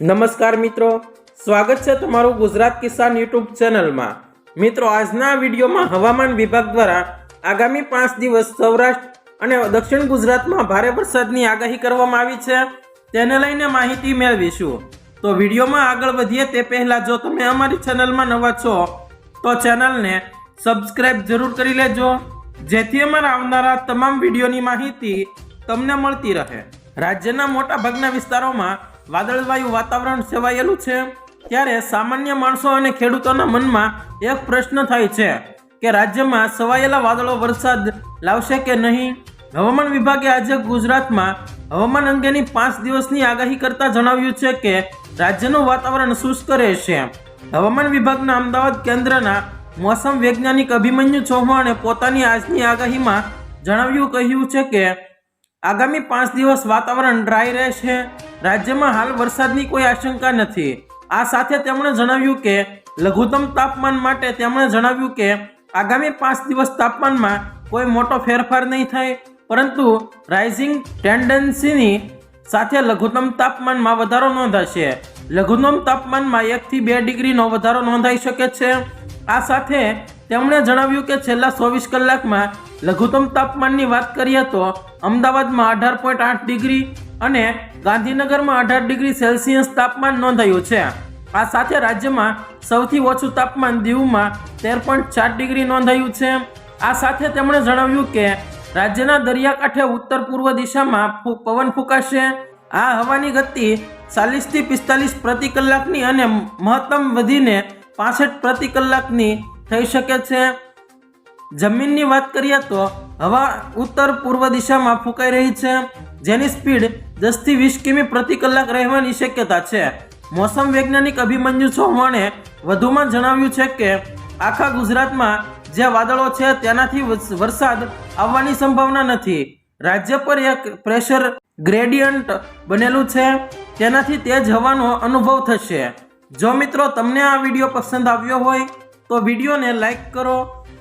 નમસ્કાર મિત્રો, સ્વાગત છે તમારું ગુજરાત કિસાન યુટ્યુબ ચેનલમાં. મિત્રો, આજના વિડીયોમાં હવામાન વિભાગ દ્વારા આગામી પાંચ દિવસ સૌરાષ્ટ્ર અને દક્ષિણ ગુજરાતમાં ભારે વરસાદની આગાહી કરવામાં આવી છે. તેને લઈને માહિતી મેળવીશું. તો વિડીયોમાં આગળ વધીએ તે પહેલાં જો તમે અમારી ચેનલમાં નવા છો, તો ચેનલને સબસ્ક્રાઈબ જરૂર કરી લેજો, જેથી અમારા આવનારા તમામ વિડીયોની માહિતી તમને મળતી રહે. રાજ્યના મોટા ભાગના વિસ્તારોમાં વાદળવાયુ વાતાવરણ સેવાયેલું છે, ત્યારે સામાન્ય માણસો અને ખેડૂતોના મનમાં એક પ્રશ્ન થાય છે કે રાજ્યમાં સવાયેલા વાદળો વરસાદ લાવશે કે નહીં? હવામાન વિભાગે આજે ગુજરાતમાં હવામાન અંગેની પાંચ દિવસની આગાહી કરતા જણાવ્યું છે કે રાજ્યનું વાતાવરણ શુષ્ક રહેશે. હવામાન વિભાગના અમદાવાદ કેન્દ્રના મોસમ વૈજ્ઞાનિક અભિમન્યુ ચૌહાણે પોતાની આજની આગાહીમાં જણાવ્યું કહ્યું છે કે આગામી પાંચ દિવસ વાતાવરણ ડ્રાય રહેશે. રાજ્યમાં હાલ વરસાદની કોઈ આશંકા નથી. આ સાથે તેમણે જણાવ્યું કે, લઘુત્તમ તાપમાન માટે તેમણે જણાવ્યું કે, આગામી પાંચ દિવસ તાપમાનમાં કોઈ મોટો ફેરફાર નહીં થાય. પરંતુ રાઇઝિંગ ટેન્ડન્સીની સાથે લઘુત્તમ તાપમાનમાં વધારો નોંધાશે. લઘુત્તમ તાપમાનમાં એકથી બે ડિગ્રીનો વધારો નોંધાઈ શકે છે. આ સાથે તેમણે જણાવ્યું કે છેલ્લા ચોવીસ કલાકમાં લઘુત્તમ તાપમાનની વાત કરીએ તો અમદાવાદમાં અઢાર પોઈન્ટ આઠ ડિગ્રી અને ગાંધીનગરમાં અઢાર ડિગ્રી સેલ્સિયસ તાપમાન નોંધાયું છે. આ સાથે રાજ્યમાં સૌથી ઓછું તાપમાન દીવમાં તેર પોઈન્ટ ચાર ડિગ્રી નોંધાયું છે. આ સાથે તેમણે જણાવ્યું કે રાજ્યના દરિયાકાંઠે ઉત્તર પૂર્વ દિશામાં પવન ફૂંકાશે. આ હવાની ગતિ ચાલીસથી પિસ્તાલીસ પ્રતિ કલાકની અને મહત્તમ વધીને પાસઠ પ્રતિ કલાકની થઈ શકે છે. જમીનની વાત કરીએ તો હવા ઉત્તર પૂર્વ દિશામાં ફૂંકાઈ રહી છે. જેની સ્પીડ દસથી વીસ કિમી પ્રતિ કલાક રહેવાની શક્યતા છે. મોસમ વૈજ્ઞાનિક અભિમન્યુ ચૌહાણે વધુમાં જણાવ્યું છે કે, આખા ગુજરાતમાં જે વાદળો છે તેનાથી વરસાદ આવવાની સંભાવના નથી. રાજ્ય પર એક પ્રેશર ગ્રેડિયન્ટ બનેલું છે. તેનાથી તેજ હવાનો અનુભવ થશે. જો મિત્રો તમને આ વીડિયો પસંદ આવ્યો હોય, તો વિડીયોને લાઈક કરો